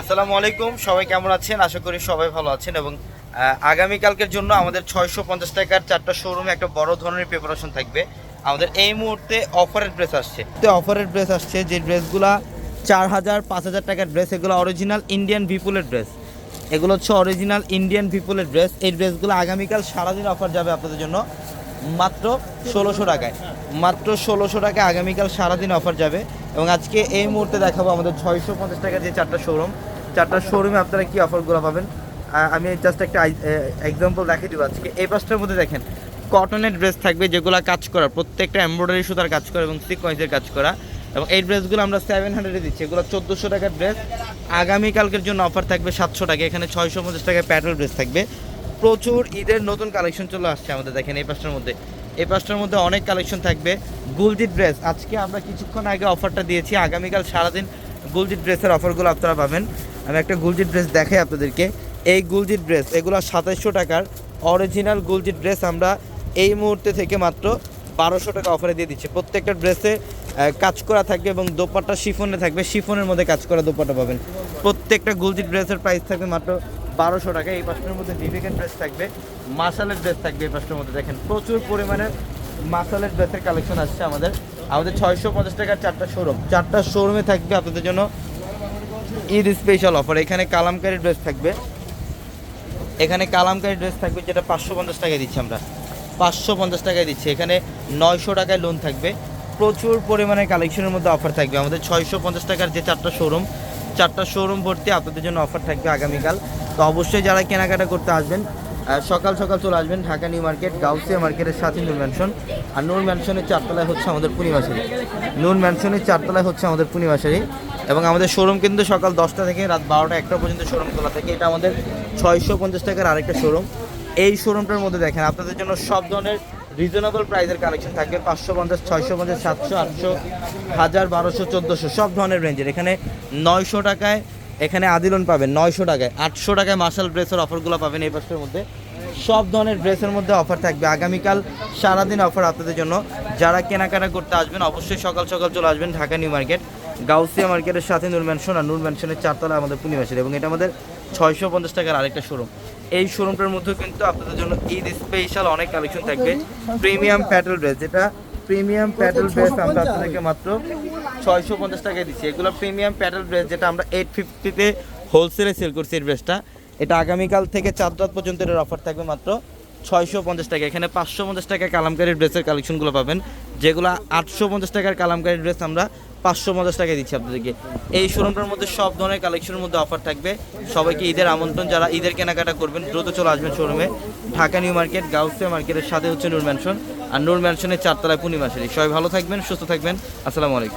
আসসালামু আলাইকুম, সবাই কেমন আছেন? আশা করি সবাই ভালো আছেন এবং আগামীকালকের জন্য আমাদের ছয়শো পঞ্চাশ টাকার চারটা শোরুমে একটা বড় ধরনের প্রিপারেশন থাকবে। আমাদের এই মুহূর্তে অফারের ড্রেস আসছে। অফারের ড্রেস আসছে, যে ড্রেসগুলা চার হাজার পাঁচ হাজার টাকার ড্রেস এগুলো অরিজিনাল ইন্ডিয়ান ভিপুলের ড্রেস এগুলো হচ্ছে অরিজিনাল ইন্ডিয়ান ভিপুলের ড্রেস এই ড্রেসগুলো আগামীকাল সারাদিন অফার যাবে আপনাদের জন্য মাত্র ষোলোশো টাকায়। মাত্র ষোলোশো টাকায় আগামীকাল সারাদিন অফার যাবে। এবং আজকে এই মুহূর্তে দেখাবো আমাদের ছয়শো পঞ্চাশ টাকার যে চারটা শোরুম চারটা শোরুমে আপনারা কি অফারগুলো পাবেন? আমি জাস্ট একটা এক্সাম্পল দেখিয়ে দেবো আজকে। এই পাঁচটার মধ্যে দেখেন কটনের ড্রেস থাকবে যেগুলো কাজ করা, প্রত্যেকটা এমব্রয়ডারি সুতার কাজ করা এবং সিকোয়েন্সের কাজ করা। এবং এই ড্রেসগুলো আমরা সেভেন হান্ড্রেডে দিচ্ছি। এগুলো চোদ্দোশো টাকার ড্রেস আগামীকালকের জন্য অফার থাকবে সাতশো টাকা। এখানে ছয়শো পঞ্চাশ টাকায় প্যাটেল ড্রেস থাকবে। প্রচুর ঈদের নতুন কালেকশন চলে আসছে আমাদের, দেখেন এই পাঁচটার মধ্যে। এই পাশটার মধ্যে অনেক কালেকশন থাকবে। গুলজিৎ ড্রেস, আজকে আমরা কিছুক্ষণ আগে অফারটা দিয়েছি, আগামীকাল সারাদিন গুলজিৎ ড্রেসের অফারগুলো আপনারা পাবেন। আমি একটা গুলজিৎ ড্রেস দেখাই আপনাদেরকে। এই গুলজিৎ ড্রেস, এগুলো সাতাইশশো টাকার অরিজিনাল গুলজিৎ ড্রেস আমরা এই মুহূর্তে থেকে মাত্র বারোশো টাকা অফারে দিয়ে দিচ্ছি। প্রত্যেকটা ড্রেসে কাজ করা থাকবে এবং দোপাট্টা শিফনে থাকবে। শিফনের মধ্যে কাজ করা দোপাট্টা পাবেন। প্রত্যেকটা গুলজিৎ ড্রেসের প্রাইস থাকবে মাত্র বারোশো টাকা। এই পাঁচটার মধ্যে ডিভিকেন ড্রেস থাকবে, মাসালের ড্রেস থাকবে এই পাঁচটার মধ্যে। দেখেন, প্রচুর পরিমাণে মাসালের ড্রেসের কালেকশন আসছে আমাদের। আমাদের ছয়শো পঞ্চাশ টাকার চারটা শোরুম চারটা শোরুমে থাকবে আপনাদের জন্য ঈদ স্পেশাল অফার এখানে কালামকারি ড্রেস থাকবে। এখানে কালামকারি ড্রেস থাকবে, যেটা পাঁচশো পঞ্চাশ টাকায় দিচ্ছি আমরা। পাঁচশো পঞ্চাশ টাকায় দিচ্ছি। এখানে নয়শো টাকায় লোন থাকবে। প্রচুর পরিমাণে কালেকশনের মধ্যে অফার থাকবে। আমাদের ছয়শো পঞ্চাশ টাকার যে চারটা শোরুম চারটা শোরুম ভর্তি আপনাদের জন্য অফার থাকবে আগামীকাল। তো অবশ্যই যারা কেনাকাটা করতে আসবেন সকাল সকাল চলে আসবেন ঢাকা নিউ মার্কেট, গাউসিয়া মার্কেটের সাথে নূর ম্যানশন। আর নূর ম্যানশনের চারতলায় হচ্ছে আমাদের পূর্ণিমাশারি নূর ম্যানশনের চারতলায় হচ্ছে আমাদের পূর্ণিমাশারি এবং আমাদের শোরুম কিন্তু সকাল দশটা থেকে রাত বারোটা একটা পর্যন্ত শোরুম খোলা থাকে। এটা আমাদের ছয়শো পঞ্চাশ টাকার আরেকটা শোরুম এই শোরুমটার মধ্যে দেখেন, আপনাদের জন্য সব ধরনের রিজনেবল প্রাইসের কালেকশন থাকবে। পাঁচশো পঞ্চাশ, ছয়শো পঞ্চাশ, সাতশো, আটশো, হাজার, বারোশো, চোদ্দোশো, সব ধরনের রেঞ্জের এখানে নয়শো টাকায় এখানে আদিলন পাবেন নয়শো টাকায় আটশো টাকায় মার্শাল ড্রেসের অফারগুলো পাবেন এই পাশের মধ্যে। সব ধরনের ড্রেসের মধ্যে অফার থাকবে। আগামীকাল সারাদিন অফার আপনাদের জন্য। যারা কেনাকাটা করতে আসবেন অবশ্যই সকাল সকাল চলে আসবেন ঢাকা নিউ মার্কেট গাউসিয়া মার্কেটের সাথে নূর ম্যানশন আর নূর ম্যানশনের চারতলা আমাদের পূর্ণিমাসের এবং এটা আমাদের ছয়শো পঞ্চাশ টাকার আরেকটা শোরুম এই শোরুমটার মধ্যে কিন্তু আপনাদের জন্য ঈদ স্পেশাল অনেক কালেকশন থাকবে। প্রিমিয়াম প্যাটেল ড্রেস যেটা প্রিমিয়াম প্যাটেল ড্রেস আমরা আপনাদেরকে মাত্র ছয়শো পঞ্চাশ টাকায় দিচ্ছি। এগুলো প্রিমিয়াম প্যাটেল ড্রেস যেটা আমরা এইট ফিফটিতে হোলসেলে সেল করছি এই ড্রেসটা এটা আগামীকাল থেকে চার রাত পর্যন্ত এর অফার থাকবে মাত্র ছয়শো পঞ্চাশ টাকা এখানে পাঁচশো পঞ্চাশ টাকায় কালামকারি ড্রেসের কালেকশনগুলো পাবেন। যেগুলো আটশো পঞ্চাশ টাকার কালামকারি ড্রেস আমরা পাঁচশো পঞ্চাশ টাকায় দিচ্ছি আপনাদেরকে। এই শোরুমটার মধ্যে সব ধরনের কালেকশনের মধ্যে অফার থাকবে। সবাইকে ঈদের আমন্ত্রণ যারা ঈদের কেনাকাটা করবেন দ্রুত চলে আসবেন শোরুমে ঢাকা নিউ মার্কেট গাউসিয়া মার্কেটের সাথে হচ্ছে নূর ম্যানশন আর নূর ম্যানশনের চারতলায় পূর্ণিমাশারি সবাই ভালো থাকবেন সুস্থ থাকবেন। আসসালামু আলাইকুম।